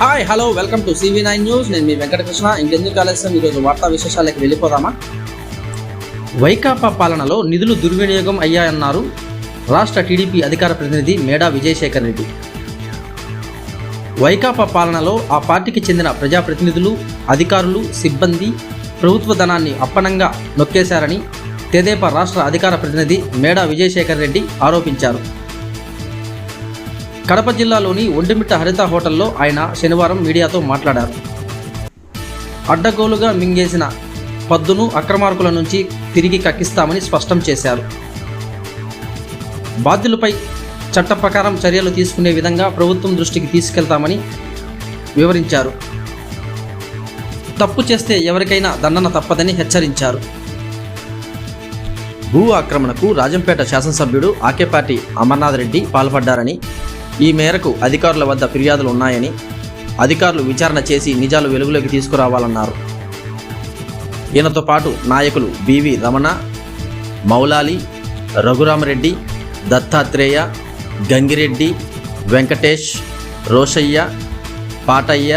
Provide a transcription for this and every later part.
Hi hello welcome to CV nine news నేను మీ వెంకటకృష్ణ. ఇంకెందుకు ఆలస్యం? ఈరోజు వార్తా విశేషాలకు వెళ్ళిపోదామా? వైకాపా పాలనలో నిధులు దుర్వినియోగం అయ్యాయన్నారు రాష్ట్ర టీడీపీ అధికార ప్రతినిధి మేడా విజయశేఖర్ రెడ్డి. వైకాపా పాలనలో ఆ పార్టీకి చెందిన ప్రజాప్రతినిధులు అధికారులు సిబ్బంది ప్రభుత్వ ధనాన్ని అప్పనంగా నొక్కేశారని తెదేపా రాష్ట్ర అధికార ప్రతినిధి మేడా విజయశేఖర్ రెడ్డి ఆరోపించారు. కడప జిల్లాలోని ఒంటిమిట్ట హరిత హోటల్లో ఆయన శనివారం మీడియాతో మాట్లాడారు. అడ్డగోలుగా మింగేసిన పద్దును అక్రమార్కుల నుంచి తిరిగి కక్కిస్తామని స్పష్టం చేశారు. బాధ్యులపై చట్ట ప్రకారం చర్యలు తీసుకునే విధంగా ప్రభుత్వం దృష్టికి తీసుకెళ్తామని వివరించారు. తప్పు చేస్తే ఎవరికైనా దండన తప్పదని హెచ్చరించారు. భూ ఆక్రమణకు రాజంపేట శాసనసభ్యుడు ఆకేపాటి అమర్నాథ్ రెడ్డి పాల్పడ్డారని ఈ మేరకు అధికారుల వద్ద ఫిర్యాదులు ఉన్నాయని అధికారులు విచారణ చేసి నిజాలు వెలుగులోకి తీసుకురావాలన్నారు. ఈయనతో పాటు నాయకులు బివి రమణ మౌలాలి రఘురామరెడ్డి దత్తాత్రేయ గంగిరెడ్డి వెంకటేష్ రోషయ్య పాటయ్య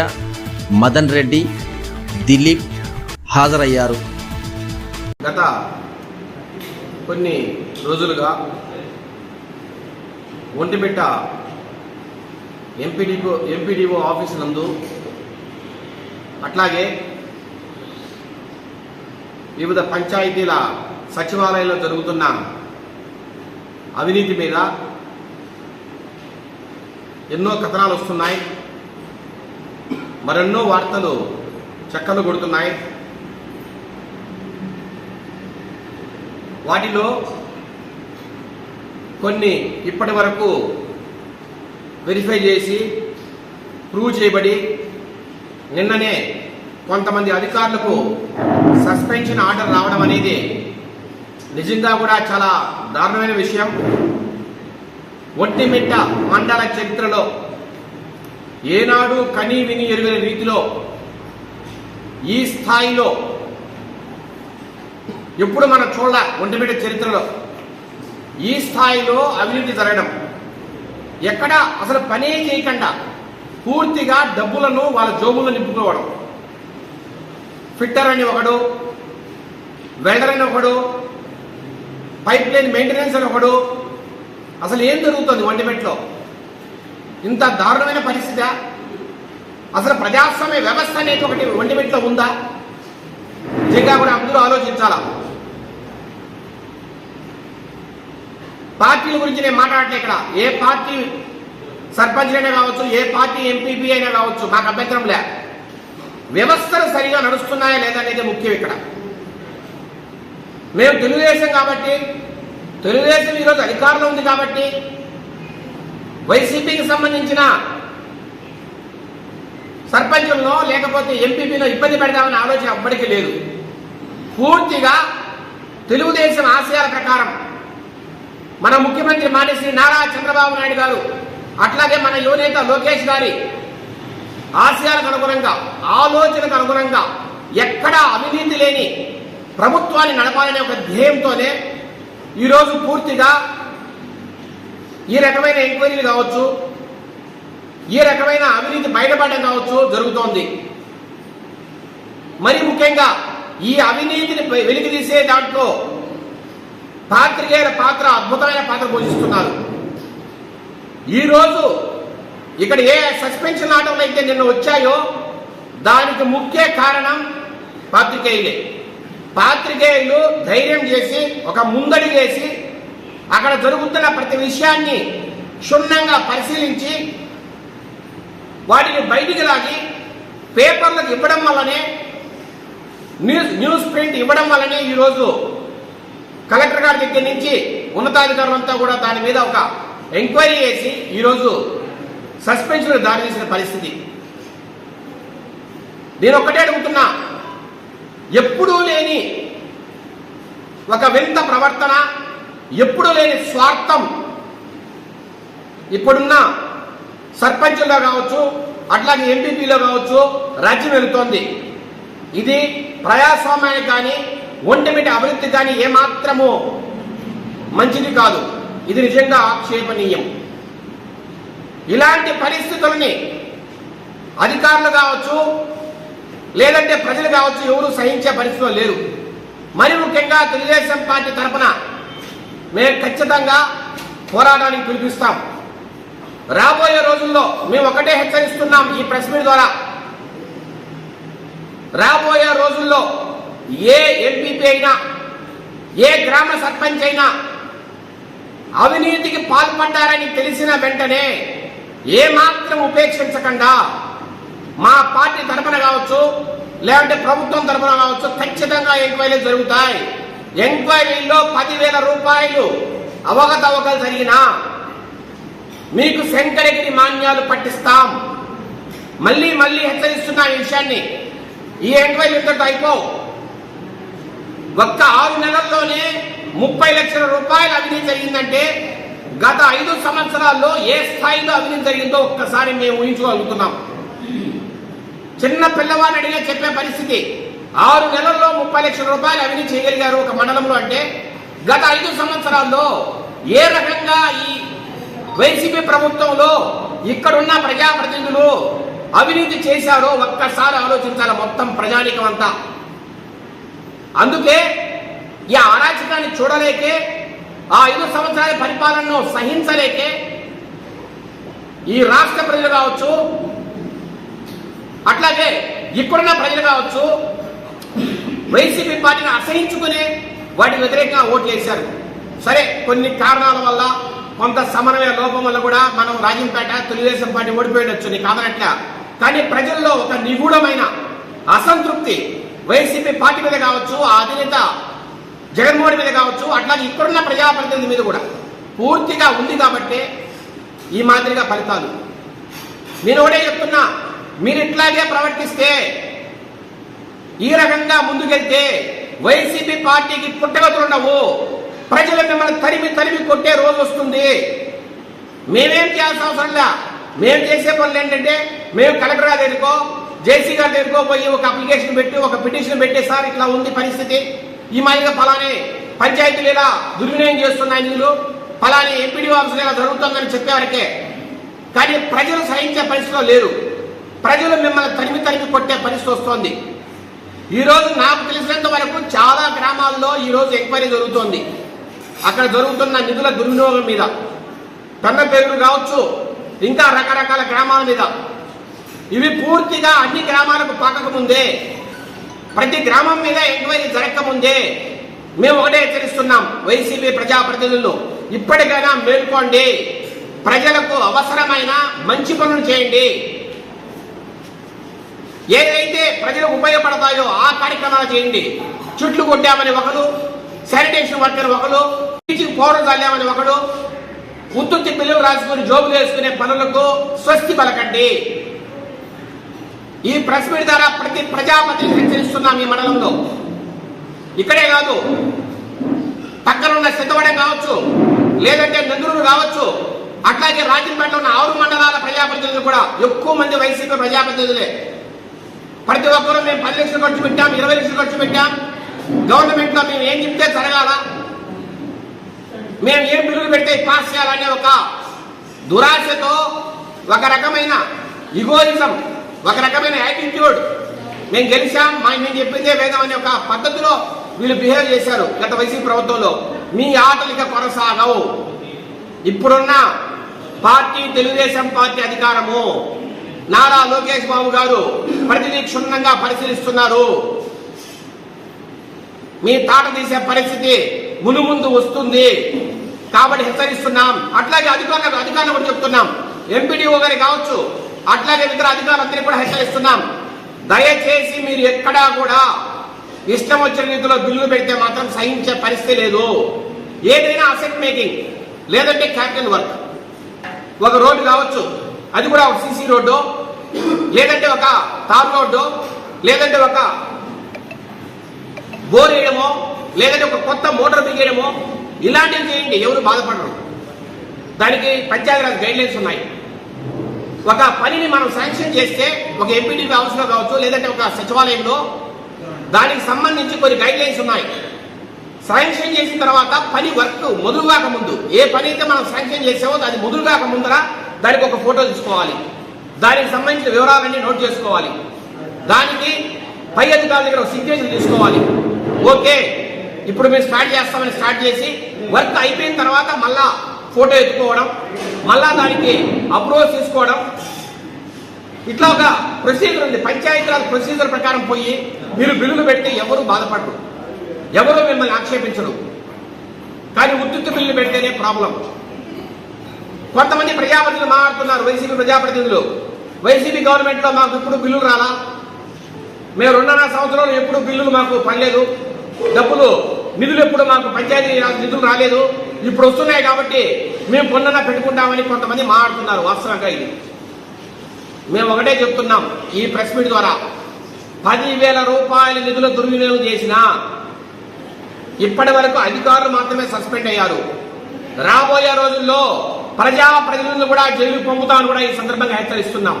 మదన్ రెడ్డి దిలీప్ హాజరయ్యారు. గత కొన్ని రోజులుగా ఒంటిమిట్ట ఎంపీడీఓ ఎంపీడీఓ ఆఫీస్ నందు అట్లాగే వివిధ పంచాయతీల సచివాలయంలో జరుగుతున్న అవినీతి మీద ఎన్నో కథనాలు వస్తున్నాయి. మరెన్నో వార్తలు చక్కలు కొడుతున్నాయి. వాటిలో కొన్ని ఇప్పటి వరకు వెరిఫై చేసి ప్రూవ్ చేయబడి నిన్ననే కొంతమంది అధికారులకు సస్పెన్షన్ ఆర్డర్ రావడం అనేది నిజంగా కూడా చాలా దారుణమైన విషయం. ఒట్టిమిట్ట మండల చరిత్రలో ఏనాడు కనీ విని ఎరుగని రీతిలో ఈ స్థాయిలో ఎప్పుడు మనం చూడాల ఒంటిమిట్ట చరిత్రలో ఈ స్థాయిలో అవినీతి జరగడం. ఎక్కడ అసలు పనే చేయకుండా పూర్తిగా డబ్బులను వాళ్ళ జోబుల్లో నింపుకోవడం ఫిట్టర్ అని ఒకడు వెల్డర్ అని ఒకడు పైప్ లైన్ మెయింటెనెన్స్ అని ఒకడు. అసలు ఏం జరుగుతుంది వంటిమెట్లో ఇంత దారుణమైన పరిస్థితి? అసలు ప్రజాస్వామ్య వ్యవస్థ అనేది ఒకటి వంటిమెట్లో ఉందా? నిజంగా కూడా అందరూ ఆలోచించాలా? పార్టీల గురించి నేను మాట్లాడలే ఇక్కడ. ఏ పార్టీ సర్పంచ్లైనా కావచ్చు ఏ పార్టీ ఎంపీపీ అయినా కావచ్చు మాకు అభ్యంతరం లే. వ్యవస్థలు సరిగా నడుస్తున్నాయా లేదా అనేది ముఖ్యం ఇక్కడ. మేము తెలుగుదేశం కాబట్టి తెలుగుదేశం ఈరోజు అధికారంలో ఉంది కాబట్టి వైసీపీకి సంబంధించిన సర్పంచుల్లో లేకపోతే ఎంపీపీలో ఇబ్బంది పెడదామని ఆలోచన అప్పటికీ లేదు. పూర్తిగా తెలుగుదేశం ఆశయాల ప్రకారం. మన ముఖ్యమంత్రి మానేశ్రీ నారా చంద్రబాబు నాయుడు గారు అట్లాగే మన యువనేత లోకేష్ గారి ఆశయాలకు అనుగుణంగా ఆలోచనకు అనుగుణంగా ఎక్కడా అవినీతి లేని ప్రభుత్వాన్ని నడపాలనే ఒక ధ్యేయంతోనే ఈరోజు పూర్తిగా ఈ రకమైన ఎంక్వైరీలు కావచ్చు ఈ రకమైన అవినీతి బయటపడడం కావచ్చు జరుగుతోంది. మరి ముఖ్యంగా ఈ అవినీతిని వెలికి తీసే దాంట్లో పాత్రికేయుల పాత్ర అద్భుతమైన పాత్ర పోషిస్తున్నారు. ఈరోజు ఇక్కడ ఏ సస్పెన్షన్ ఆటలు అయితే నిన్న వచ్చాయో దానికి ముఖ్య కారణం పాత్రికేయులే. పాత్రికేయులు ధైర్యం చేసి ఒక ముందడి చేసి అక్కడ జరుగుతున్న ప్రతి విషయాన్ని క్షుణ్ణంగా పరిశీలించి వాటిని బయటికి లాగి పేపర్లకు ఇవ్వడం వల్లనే న్యూస్ న్యూస్ ప్రింట్ ఇవ్వడం వల్లనే ఈరోజు కలెక్టర్ గారి దగ్గర నుంచి ఉన్నతాధికారులంతా కూడా దాని మీద ఒక ఎంక్వైరీ చేసి ఈరోజు సస్పెన్షన్ దారితీసిన పరిస్థితి. నేను ఒక్కటే అడుగుతున్నా ఎప్పుడూ లేని ఒక వింత ప్రవర్తన ఎప్పుడూ లేని స్వార్థం ఇప్పుడున్న సర్పంచుల్లో కావచ్చు అట్లాగే ఎంపీపీలో కావచ్చు రాజ్యం వెళుతోంది. ఇది ప్రజాస్వామ్యానికి కానీ ఒంటమిటి అభివృద్ధి కానీ ఏమాత్రము మంచిది కాదు. ఇది నిజంగా ఆక్షేపణీయం. ఇలాంటి పరిస్థితుల్ని అధికారులు కావచ్చు లేదంటే ప్రజలు కావచ్చు ఎవరు సహించే పరిస్థితులు లేరు. మరి ముఖ్యంగా తెలుగుదేశం పార్టీ తరఫున మేము ఖచ్చితంగా పోరాటానికి పిలిపిస్తాం. రాబోయే రోజుల్లో మేము ఒకటే హెచ్చరిస్తున్నాం ఈ ప్రెస్ మీట్ ద్వారా. రాబోయే రోజుల్లో ఏ ఎంపీపీ అయినా ఏ గ్రామ సర్పంచ్ అయినా అవినీతికి పాల్పడ్డారని తెలిసిన వెంటనే ఏ మాత్రం ఉపేక్షించకుండా మా పార్టీ తరపున కావచ్చు లేదంటే ప్రభుత్వం తరపున కావచ్చు ఖచ్చితంగా ఎంక్వైరీలు జరుగుతాయి. ఎంక్వైరీల్లో పదివేల రూపాయలు అవగతవకలు జరిగినా మీకు శంకరగిరి మాన్యాలు పట్టిస్తాం. మళ్ళీ మళ్ళీ హెచ్చరిస్తున్న ఈ విషయాన్ని ఈ ఎంక్వైరీ ఇంతటితో అయిపోవు ఒక్క ఆరు నెలల్లోనే ముప్పై లక్షల రూపాయలు అవినీతి జరిగిందంటే గత ఐదు సంవత్సరాల్లో ఏ స్థాయిలో అవినీతి జరిగిందో ఒక్కసారి మేము ఊహించుకోగలుగుతున్నాం. చిన్న పిల్లవాడిని అడిగే చెప్పే పరిస్థితి ఆరు నెలల్లో ముప్పై లక్షల రూపాయలు అవినీతి చేయగలిగారు ఒక మండలంలో అంటే గత ఐదు సంవత్సరాల్లో ఏ రకంగా ఈ వైసీపీ ప్రభుత్వంలో ఇక్కడున్న ప్రజాప్రతినిధులు అవినీతి చేశారో ఒక్కసారి ఆలోచించాలి మొత్తం ప్రజానికం అంతా. అందుకే ఈ అరాచకాన్ని చూడలేకే ఆ ఐదు సంవత్సరాల పరిపాలనను సహించలేకే ఈ రాష్ట్ర ప్రజలు కావచ్చు అట్లాగే ఇక్కడున్న ప్రజలు కావచ్చు వైసీపీ పార్టీని అసహించుకునే వాటికి వ్యతిరేకంగా ఓట్లు వేశారు సరే కొన్ని కారణాల వల్ల కొంత సమన్వయ లోపం వల్ల కూడా మనం రాజంపేట తెలుగుదేశం పార్టీ ఓడిపోయినచ్చు నీ కాదనట్లా. కానీ ప్రజల్లో ఒక నిగూఢమైన అసంతృప్తి వైసీపీ పార్టీ మీద కావచ్చు ఆ అధినేత జగన్మోహన్ మీద కావచ్చు అట్లాగే ఇక్కడున్న ప్రజాప్రతినిధి మీద కూడా పూర్తిగా ఉంది కాబట్టి ఈ మాదిరిగా ఫలితాలు. నేను ఒకటే చెప్తున్నా మీరు ఇట్లాగే ప్రవర్తిస్తే ఈ రకంగా ముందుకెళ్తే వైసీపీ పార్టీకి పుట్టగతులు ఉండవు. ప్రజలు మిమ్మల్ని తరిమి తరిమి కొట్టే రోజు వస్తుంది. మేమేం చేయాల్సిన అవసరం లే. మేము చేసే పనులు ఏంటంటే మేము కలెక్టర్ గారు జేసీ గారి దగ్గరకు పోయి ఒక అప్లికేషన్ పెట్టి ఒక పిటిషన్ పెట్టి సార్ ఇట్లా ఉంది పరిస్థితి. ఈ మాదిరిగా ఫలానే పంచాయతీలు ఇలా దుర్వినియోగం చేస్తున్నాయి నిధులు ఫలాని ఎంపీడీ ఆఫీసులు ఇలా జరుగుతుందని చెప్పేవారికే. కానీ ప్రజలు సహించే పరిస్థితిలో లేరు. ప్రజలు మిమ్మల్ని తరిమి తరిమి కొట్టే పరిస్థితి వస్తోంది. ఈరోజు నాకు తెలిసినంత వరకు చాలా గ్రామాల్లో ఈరోజు ఎంక్వైరీ జరుగుతోంది. అక్కడ జరుగుతున్న నిధుల దుర్వినియోగం మీద. కన్నపేరు కావచ్చు ఇంకా రకరకాల గ్రామాల మీద. ఇవి పూర్తిగా అన్ని గ్రామాలకు పాకకముందే. ప్రతి గ్రామం మీద ఎంక్వైరీ జరగకముందే. మేము ఒకటే హెచ్చరిస్తున్నాం వైసీపీ ప్రజాప్రతినిధులు ఇప్పటికైనా మేల్కోండి. ప్రజలకు అవసరమైన మంచి పనులు చేయండి. ఏదైతే ప్రజలకు ఉపయోగపడతాయో ఆ కార్యక్రమాలు చేయండి. చుట్లు కొట్టామని ఒకరు శానిటేషన్ వర్కర్ ఒకరు టీచింగ్ పౌరులు చల్లామని ఒకడు ఉత్తుత్తి పిల్లలు రాసుకుని జోబులు వేసుకునే పనులకు స్వస్తి పలకండి. ఈ ప్రెస్ మీట్ ద్వారా ప్రతి ప్రజాపతిని హెచ్చరిస్తున్నాం ఈ మండలంలో. ఇక్కడే కాదు పక్కనున్న సిద్ధవడం కావచ్చు లేదంటే నందురులు కావచ్చు అట్లాగే రాజంపేటలో ఉన్న ఆరు మండలాల ప్రజాప్రతినిధులు కూడా ఎక్కువ మంది వైసీపీ ప్రజాప్రతినిధులే. ప్రతి ఒక్కరూ మేము పది లక్షలు ఖర్చు పెట్టాం ఇరవై లక్షలు ఖర్చు పెట్టాం. గవర్నమెంట్లో మేము ఏం చెప్తే జరగాల? మేము ఏం బిల్లులు పెడితే పాస్ చేయాలనే ఒక దురాశతో ఒక రకమైన ఇగోయిజం ఒక రకమైన యాటిట్యూడ్. మేము గెలిచాం మా మేము చెప్పిందే వేదం అనే ఒక పద్ధతిలో వీళ్ళు బిహేవ్ చేశారు గత వైసీపీ ప్రభుత్వంలో. మీ ఆటలు ఇక కొనసాగవు. ఇప్పుడున్న పార్టీ తెలుగుదేశం పార్టీ అధికారము. నారా లోకేష్ బాబు గారు ప్రతిదీ క్షుణ్ణంగా పరిశీలిస్తున్నారు. మీ తాట తీసే పరిస్థితి మును ముందు వస్తుంది. కాబట్టి హెచ్చరిస్తున్నాం. అట్లాగే అధికారులకు అధికారులు కూడా చెప్తున్నాం. ఎంపీడీఓ గారి కావచ్చు అట్లాగే ఇతర అధికారులందరినీ కూడా హెచ్చరిస్తున్నాం. దయచేసి మీరు ఎక్కడా కూడా ఇష్టం వచ్చిన రీతిలో బిల్లులు పెడితే మాత్రం సహించే పరిస్థితి లేదు. ఏదైనా అసెట్ మేకింగ్ లేదంటే క్యాపిటల్ వర్క్ ఒక రోడ్డు కావచ్చు. అది కూడా ఒక సీసీ రోడ్డు లేదంటే ఒక తార్ రోడ్డు లేదంటే ఒక బోర్ వేయడమో లేదంటే ఒక కొత్త మోటార్ దిగేయడమో ఇలాంటివి చేయండి. ఎవరు బాధపడరు. దానికి పంచాయతీరాజ్ గైడ్ లైన్స్ ఉన్నాయి. ఒక పనిని మనం శాంక్షన్ చేస్తే ఒక ఎంపీడీ హౌస్లో కావచ్చు లేదంటే ఒక సచివాలయంలో దానికి సంబంధించి కొన్ని గైడ్ లైన్స్ ఉన్నాయి. శాంక్షన్ చేసిన తర్వాత పని వర్క్ మొదలు కాకముందు ఏ పని అయితే మనం శాంక్షన్ చేసామో అది మొదలు కాకముందర దానికి ఒక ఫోటో తీసుకోవాలి. దానికి సంబంధించిన వివరాలన్నీ నోట్ చేసుకోవాలి. దానికి పై అధికారుల దగ్గర సిగ్నేచర్ తీసుకోవాలి. ఓకే ఇప్పుడు మేము స్టార్ట్ చేస్తామని స్టార్ట్ చేసి వర్క్ అయిపోయిన తర్వాత మళ్ళా ఫోటో ఎత్తుకోవడం మళ్ళా దానికి అప్రూవల్ తీసుకోవడం. ఇట్లా ఒక ప్రొసీజర్ ఉంది. పంచాయతీరాజ్ ప్రొసీజర్ ప్రకారం పోయి మీరు బిల్లులు పెట్టి ఎవరు బాధపడరు. ఎవరు మిమ్మల్ని ఆక్షేపించరు. కానీ ఉత్తుత్తి బిల్లు పెడితేనే ప్రాబ్లం. కొంతమంది ప్రజాప్రతినిధులు మాట్లాడుతున్నారు వైసీపీ ప్రజాప్రతినిధులు. వైసీపీ గవర్నమెంట్లో మాకు ఇప్పుడు బిల్లులు రాలా? మేము రెండున్నర సంవత్సరాలు ఎప్పుడు బిల్లులు మాకు పడలేదు? డబ్బులు నిధులు ఎప్పుడు మాకు పంచాయతీ నిధులు రాలేదు? ఇప్పుడు వస్తున్నాయి కాబట్టి మేము పొందన పెట్టుకుంటామని కొంతమంది మాట్లాడుతున్నారు వాస్తవంగా ఇది. మేము ఒకటే చెప్తున్నాం ఈ ప్రెస్ మీట్ ద్వారా పదివేల రూపాయల నిధుల దుర్వినియోగం చేసిన ఇప్పటి వరకు అధికారులు మాత్రమే సస్పెండ్ అయ్యారు. రాబోయే రోజుల్లో ప్రజా ప్రతినిధులు కూడా జైలు పంపుతామని కూడా ఈ సందర్భంగా హెచ్చరిస్తున్నాం.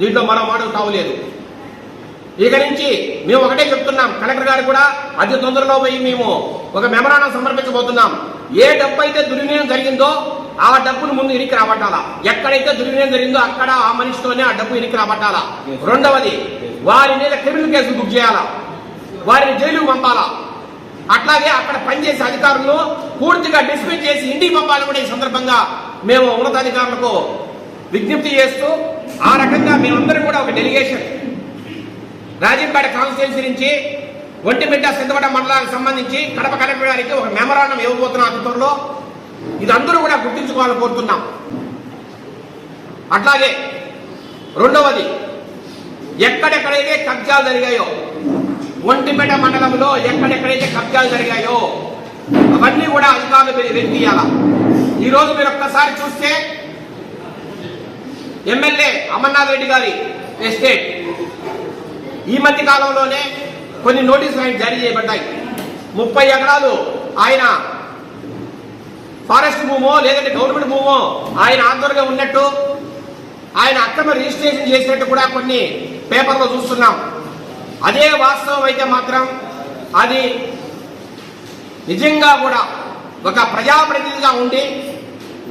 దీంట్లో మరో మాట కావలేదు. ఇక నుంచి మేము ఒకటే చెప్తున్నాం కలెక్టర్ గారు కూడా అతి తొందరలో పోయి మేము ఒక మెమరాండం సమర్పించబోతున్నాం. ఏ డబ్బు అయితే దుర్వినియోగం జరిగిందో ఆ డబ్బును ముందు ఇరికి రాబట్టాలా? ఎక్కడైతే దుర్వినియోగం జరిగిందో అక్కడ ఆ మనిషితోనే ఆ డబ్బు ఇరికి రాబట్టాలా? రెండవది వారి మీద క్రిమినల్ కేసులు బుక్ చేయాలా? వారిని జైలుకు పంపాలా? అట్లాగే అక్కడ పనిచేసే అధికారులను పూర్తిగా డిస్మిస్ చేసి ఇంటికి పంపాలని కూడా ఈ సందర్భంగా మేము ఉన్నతాధికారులకు విజ్ఞప్తి చేస్తూ ఆ రకంగా మేమందరం కూడా ఒక డెలిగేషన్ రాజంపేట కాన్స్టిట్యున్సీ నుంచి ఒంటిమిట్ట సిద్ధపట మండలానికి సంబంధించి కడప కలెక్టర్ గారికి ఒక మెమరాండం ఇవ్వబోతున్న అధికారులో ఇది అందరూ కూడా గుర్తించుకోవాలని కోరుతున్నాం. అట్లాగే రెండవది ఎక్కడెక్కడైతే కబ్జాలు జరిగాయో ఒంటిమిట్ట మండలంలో ఎక్కడెక్కడైతే కబ్జాలు జరిగాయో అవన్నీ కూడా అధికారులు మీరు ఈరోజు మీరు ఒక్కసారి చూస్తే ఎమ్మెల్యే అమర్నాథ్ రెడ్డి గారి ఎస్టేట్ ఈ మధ్య కాలంలోనే కొన్ని నోటీసులు ఆయన జారీ చేయబడ్డాయి. ముప్పై ఎకరాలు ఆయన ఫారెస్ట్ భూమో లేదంటే గవర్నమెంట్ భూమో ఆయన ఆధ్వర్యంగా ఉన్నట్టు ఆయన అక్రమ రిజిస్ట్రేషన్ చేసినట్టు కూడా కొన్ని పేపర్లో చూస్తున్నాం. అదే వాస్తవం అయితే మాత్రం అది నిజంగా కూడా ఒక ప్రజాప్రతినిధిగా ఉండి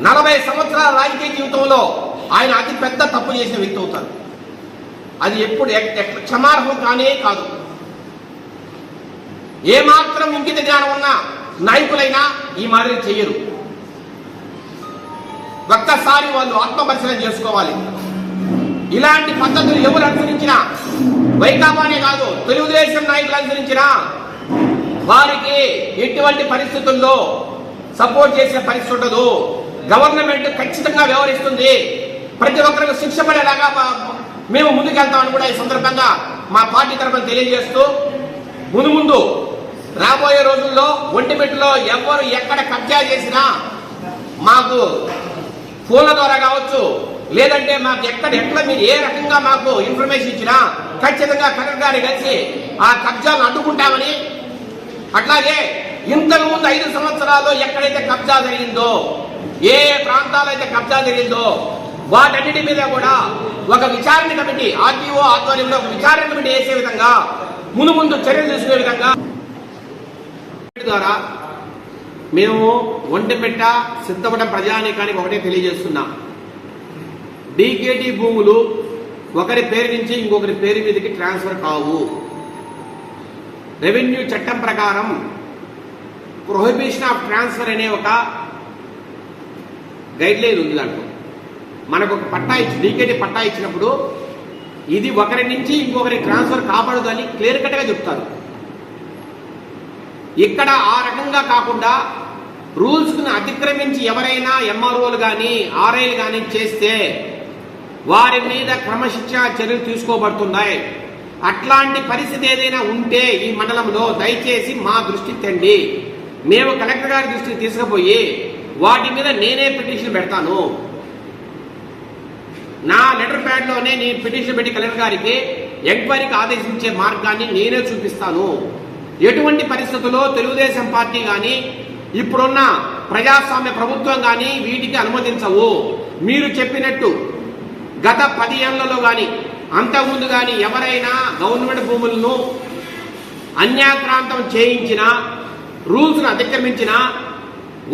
నలభై సంవత్సరాల రాజకీయ జీవితంలో ఆయన అతి పెద్ద తప్పు చేసిన వ్యక్తి అవుతారు. అది ఎప్పుడు క్షమార్హం కానే కాదు. ఏమాత్రం ఇంకిత జ్ఞానం ఉన్న నాయకులైనా ఈ మాదిరి చెయ్యరు ఒక్కసారి వాళ్ళు ఆత్మపరిశీలన చేసుకోవాలి. ఇలాంటి పద్ధతులు ఎవరు అనుసరించినా వైకాపానే కాదు తెలుగుదేశం నాయకులు అనుసరించినా వారికి ఎటువంటి పరిస్థితుల్లో సపోర్ట్ చేసే పరిస్థితి ఉండదు. గవర్నమెంట్ ఖచ్చితంగా వ్యవహరిస్తుంది. ప్రతి ఒక్కరికి శిక్ష పడేలాగా మేము ముందుకెళ్తామని కూడా ఈ సందర్భంగా మా పార్టీ తరఫున తెలియజేస్తూ ముందు ముందు రాబోయే రోజుల్లో ఒంటిమిట్టలో ఎవరు ఎక్కడ కబ్జా చేసినా మాకు పూల ద్వారా కావచ్చు లేదంటే మాకు ఎక్కడ ఎక్కడ మీరు ఏ రకంగా మాకు ఇన్ఫర్మేషన్ ఇచ్చినా ఖచ్చితంగా కలెక్టర్ గారిని కలిసి ఆ కబ్జాను అడ్డుకుంటామని అట్లాగే ఇంతకు ముందు ఐదు సంవత్సరాల్లో ఎక్కడైతే కబ్జా జరిగిందో ఏ ఏ అయితే కబ్జా జరిగిందో వాటన్నిటి మీద కూడా ఒక విచారణ కమిటీ ఆర్టీఓ ఆధ్వర్యంలో ఒక విచారణ కమిటీ వేసే విధంగా ముందు ముందు చర్యలు తీసుకునే విధంగా ద్వారా మేము ఒంటిపెట్ట సిద్ధపడ ప్రజానీకానికి ఒకటే తెలియజేస్తున్నాం. డీకేటీ భూములు ఒకరి పేరు నుంచి ఇంకొకరి పేరు మీదకి ట్రాన్స్ఫర్ కావు. రెవెన్యూ చట్టం ప్రకారం ప్రొహిబిషన్ ఆఫ్ ట్రాన్స్ఫర్ అనే ఒక గైడ్ లైన్ ఉంది దాంట్లో. మనకు ఒక పట్టా ఇచ్చి డీకేటీ పట్టా ఇచ్చినప్పుడు ఇది ఒకరి నుంచి ఇంకొకరి ట్రాన్స్ఫర్ కాపాడదని క్లియర్ కట్గా చెప్తారు. ఇక్కడ ఆ రకంగా కాకుండా రూల్స్ను అతిక్రమించి ఎవరైనా ఎంఆర్ఓలు కానీ ఆర్ఐలు కానీ చేస్తే వారి మీద క్రమశిక్షణ చర్యలు తీసుకోబడుతున్నాయి. అట్లాంటి పరిస్థితి ఏదైనా ఉంటే ఈ మండలంలో దయచేసి మా దృష్టి తెండి. మేము కలెక్టర్ గారి దృష్టికి తీసుకుపోయి వాటి మీద నేనే పిటిషన్ పెడతాను. నా లెటర్ ప్యాడ్లోనే నేను పిటిషన్ పెట్టి కలెక్టర్ గారికి ఎంక్వైరీకి ఆదేశించే మార్గాన్ని నేనే చూపిస్తాను. ఎటువంటి పరిస్థితుల్లో తెలుగుదేశం పార్టీ కానీ ఇప్పుడున్న ప్రజాస్వామ్య ప్రభుత్వం కానీ వీటికి అనుమతించవు. మీరు చెప్పినట్టు గత పది ఏళ్ళలో కానీ అంతకుముందు కానీ ఎవరైనా గవర్నమెంట్ భూములను అన్యాక్రాంతం చేయించినా రూల్స్ను అతిక్రమించినా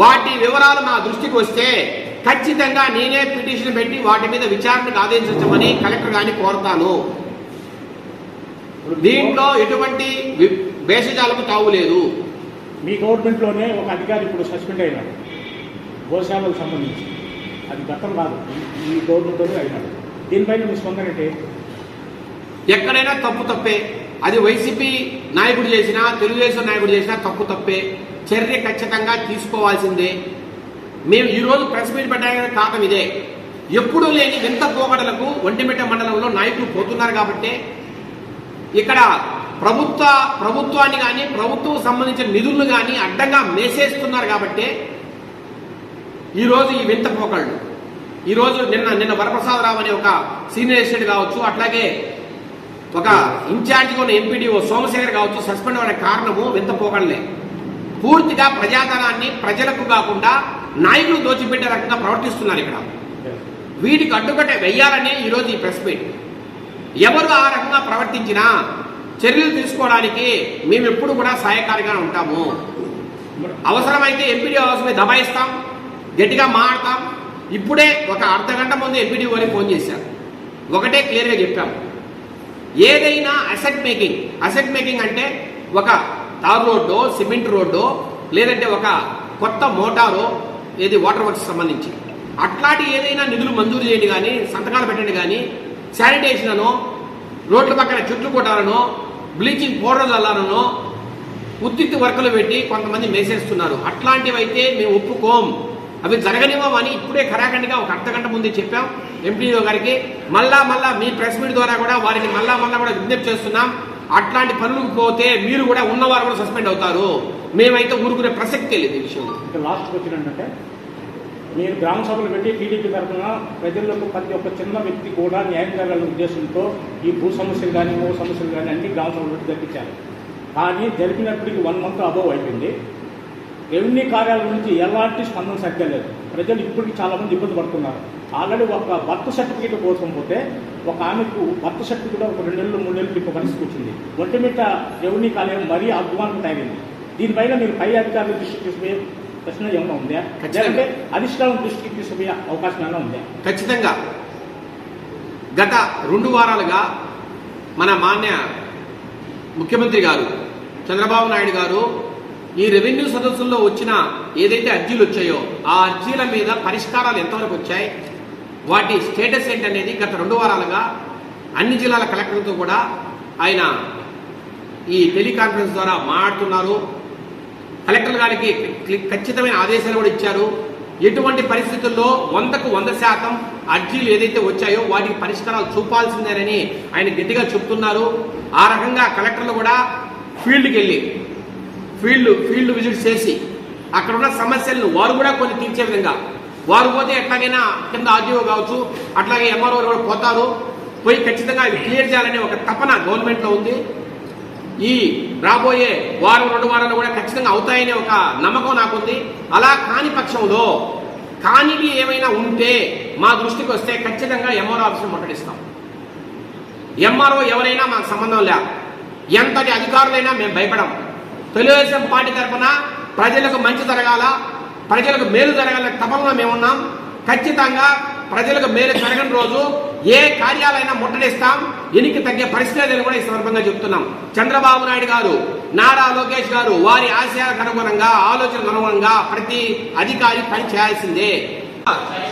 వాటి వివరాలు నా దృష్టికి వస్తే ఖచ్చితంగా నేనే పిటిషన్ పెట్టి వాటి మీద విచారణకు ఆదేశించమని కలెక్టర్ గారిని కోరుతాను. దీంట్లో ఎటువంటి భేషజాలకు తావు లేదు. మీ గవర్నమెంట్లోనే ఒక అధికారి ఇప్పుడు సస్పెండ్ అయినాడు. గోశాలకు సంబంధించి. అది గతం కాదు. ఈ- గవర్నమెంట్లోనే అయినాడు. దీనిపైన మీ స్పందన ఏంటి? ఎక్కడైనా తప్పు తప్పే. అది వైసీపీ నాయకుడు చేసినా తెలుగుదేశం నాయకుడు చేసినా తప్పు తప్పే. చర్య ఖచ్చితంగా తీసుకోవాల్సిందే. మేము ఈ రోజు ప్రెస్ మీట్ పెట్టడానికి కారణం ఇదే. ఎప్పుడూ లేని వింత పోగడలకు ఒంటిమిట్ట మండలంలో నాయకులు పోతున్నారు కాబట్టే ఇక్కడ ప్రభుత్వ ప్రభుత్వాన్ని కానీ ప్రభుత్వం సంబంధించిన నిధులను కానీ అడ్డంగా మేసేస్తున్నారు కాబట్టే ఈరోజు ఈ వింత పోకళ్ళు. ఈరోజు నిన్న నిన్న వరప్రసాదరావు అనే ఒక సీనియర్ ఎస్టేట్ కావచ్చు అట్లాగే ఒక ఇన్ఛార్జిగా ఉన్న ఎంపీడీఓ సోమశేఖర్ కావచ్చు సస్పెండ్ అవ్వడానికి కారణము వింత పోకళ్ళే. పూర్తిగా ప్రజాధనాన్ని ప్రజలకు కాకుండా నాయకులు దోచిపెట్టే రకంగా ప్రవర్తిస్తున్నారు ఇక్కడ. వీటికి అడ్డుకట్ట వెయ్యాలనే ఈరోజు ఈ ప్రెస్ మీట్. ఎవరు ఆ రకంగా ప్రవర్తించినా చర్యలు తీసుకోవడానికి మేము ఎప్పుడు కూడా సహాయకారిగా ఉంటాము. అవసరమైతే ఎంపీడీ హౌస్ దబాయిస్తాం గట్టిగా మాట్లాడతాం. ఇప్పుడే ఒక అర్ధ గంట ముందు ఎంపీడీ వారికి ఫోన్ చేశారు. ఒకటే క్లియర్గా చెప్పాం ఏదైనా అసెట్ మేకింగ్ అసెట్ మేకింగ్ అంటే ఒక తార్ రోడ్డో సిమెంట్ రోడ్డో లేదంటే ఒక కొత్త మోటారో ఏది వాటర్ వర్క్స్ సంబంధించి. అట్లాంటి ఏదైనా నిధులు మంజూరు చేయండి కానీ సంతకాలు పెట్టండి కానీ శానిటేషన్ రోడ్ల పక్కన చెట్లు కొట్టాలనో బ్లీచింగ్ పౌడర్ చల్లాలనో ఉత్తిత్తి వర్కలు పెట్టి కొంతమంది మేసేస్తున్నారు. అట్లాంటివైతే మేము ఒప్పుకోం. అవి జరగనివ్వమని ఇప్పుడే ఖరాఖండిగా ఒక అర్ధ గంట ముందే చెప్పాం ఎంపీడీఓ గారికి. మళ్ళా మళ్ళా మీ ప్రెస్ మీట్ ద్వారా కూడా వారికి మళ్ళా మళ్ళా కూడా విజ్ఞప్తి చేస్తున్నాం. అట్లాంటి పనులకు పోతే మీరు కూడా ఉన్నవారు కూడా సస్పెండ్ అవుతారు. మేమైతే ఊరుకునే ప్రసక్తి లేదు ఈ విషయంలో. ఇంకా లాస్ట్కి నేను మీరు గ్రామ సభలు పెట్టి టీడీపీ తరఫున ప్రజలకు ప్రతి ఒక్క చిన్న వ్యక్తి కూడా న్యాయం జరగాలనే ఉద్దేశంతో ఈ భూ సమస్యలు కానీ భూ సమస్యలు కానీ అన్ని గ్రామ సభలు పెట్టి జరిపించారు. కానీ జరిపినప్పటికీ వన్ మంత్ అబోవ్ అయిపోయింది. రెవెన్యూ కార్యాలయం నుంచి ఎలాంటి స్పందన సరిగ్గా లేదు. ప్రజలు ఇప్పటికి చాలామంది ఇబ్బంది పడుతున్నారు. ఆల్రెడీ ఒక బర్త్ సర్టిఫికేట్ కోసం పోతే ఒక ఆమెకు బర్త్ సర్టిఫికేట్ ఒక రెండు నెలలు మూడు నెలలు తిప్ప పరిస్థితి వచ్చింది. ఒంటిమిట రెవెన్యూ కార్యాలయం మరీ అధ్వానం తయారైంది. దీనిపైన మీరు పై అధికారులు దృష్టి తీసుకుని ప్రశ్న ఏమైనా ఉందా? ఖచ్చితంగా. లేదంటే అధిష్టానం దృష్టికి తీసుకుపోయే అవకాశం ఏమైనా ఉందా? ఖచ్చితంగా. గత రెండు వారాలుగా మన మాన్య ముఖ్యమంత్రి గారు చంద్రబాబు నాయుడు గారు ఈ రెవెన్యూ సదస్సుల్లో వచ్చిన ఏదైతే అర్జీలు వచ్చాయో ఆ అర్జీల మీద పరిష్కారాలు ఎంతవరకు వచ్చాయి? వాటి స్టేటస్ ఏంటనేది గత రెండు వారాలుగా అన్ని జిల్లాల కలెక్టర్లతో కూడా ఆయన ఈ టెలికాన్ఫరెన్స్ ద్వారా మాట్లాడుతున్నారు. కలెక్టర్ గారికి ఖచ్చితమైన ఆదేశాలు కూడా ఇచ్చారు. ఎటువంటి పరిస్థితుల్లో వందకు వంద శాతం అర్జీలు ఏదైతే వచ్చాయో వాటికి పరిష్కారాలు చూపాల్సిందేనని ఆయన గట్టిగా చెప్తున్నారు. ఆ రకంగా కలెక్టర్లు కూడా ఫీల్డ్కి వెళ్ళి ఫీల్డ్ ఫీల్డ్ విజిట్ చేసి అక్కడ ఉన్న సమస్యలను వారు కూడా కొన్ని తీర్చే విధంగా వారు పోతే ఎట్లాగైనా కింద ఆర్డీఓ కావచ్చు అట్లాగే ఎంఆర్ఓ కూడా పోతారు. పోయి ఖచ్చితంగా అవి క్లియర్ చేయాలనే ఒక తపన గవర్నమెంట్లో ఉంది. ఈ రాబోయే వారం రెండు వారాలు కూడా ఖచ్చితంగా అవుతాయనే ఒక నమ్మకం నాకుంది. అలా కాని పక్షంలో కానివి ఏమైనా ఉంటే మా దృష్టికి వస్తే ఖచ్చితంగా ఎంఆర్ఓ ఆఫీసులు ముట్టడిస్తాం. ఎంఆర్ఓ ఎవరైనా మాకు సంబంధం లే. ఎంతటి అధికారులైనా మేము భయపడం. తెలుగుదేశం పార్టీ తరఫున ప్రజలకు మంచి జరగాల ప్రజలకు మేలు జరగాలనే తపనలో మేమున్నాం. ఖచ్చితంగా ప్రజలకు మేలు జరగని రోజు ఏ కార్యాలైనా ముట్టడిస్తాం. ఎనికి తగ్గే పరిస్థితి లేదని కూడా ఈ సందర్భంగా చెప్తున్నాం. చంద్రబాబు నాయుడు గారు నారా లోకేష్ గారు వారి ఆశయాలకు అనుగుణంగా ఆలోచనకు అనుగుణంగా ప్రతి అధికారి పని చేయాల్సిందే.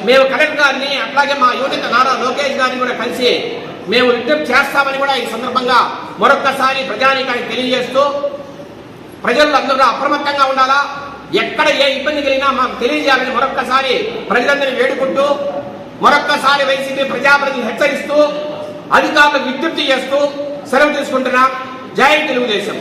మేము కలెక్టర్ గారిని అట్లాగే మా యువత నారా లోకేష్ గారిని కూడా కలిసి మేము విజ్ఞప్తి చేస్తామని కూడా ఈ సందర్భంగా మరొక్కసారి ప్రజానీకానికి తెలియజేస్తూ ప్రజలందరూ అప్రమత్తంగా ఉండాలా? ఎక్కడ ఏ ఇబ్బంది కలిగినా మాకు తెలియజేయాలని మరొక్కసారి ప్రజలందరినీ వేడుకుంటూ మరొక్కసారి వైసీపీ ప్రజాప్రతిని హెచ్చరిస్తూ అధికారులకు విజ్ఞప్తి చేస్తూ సెలవు తీసుకుంటున్నా. జై తెలుగుదేశం.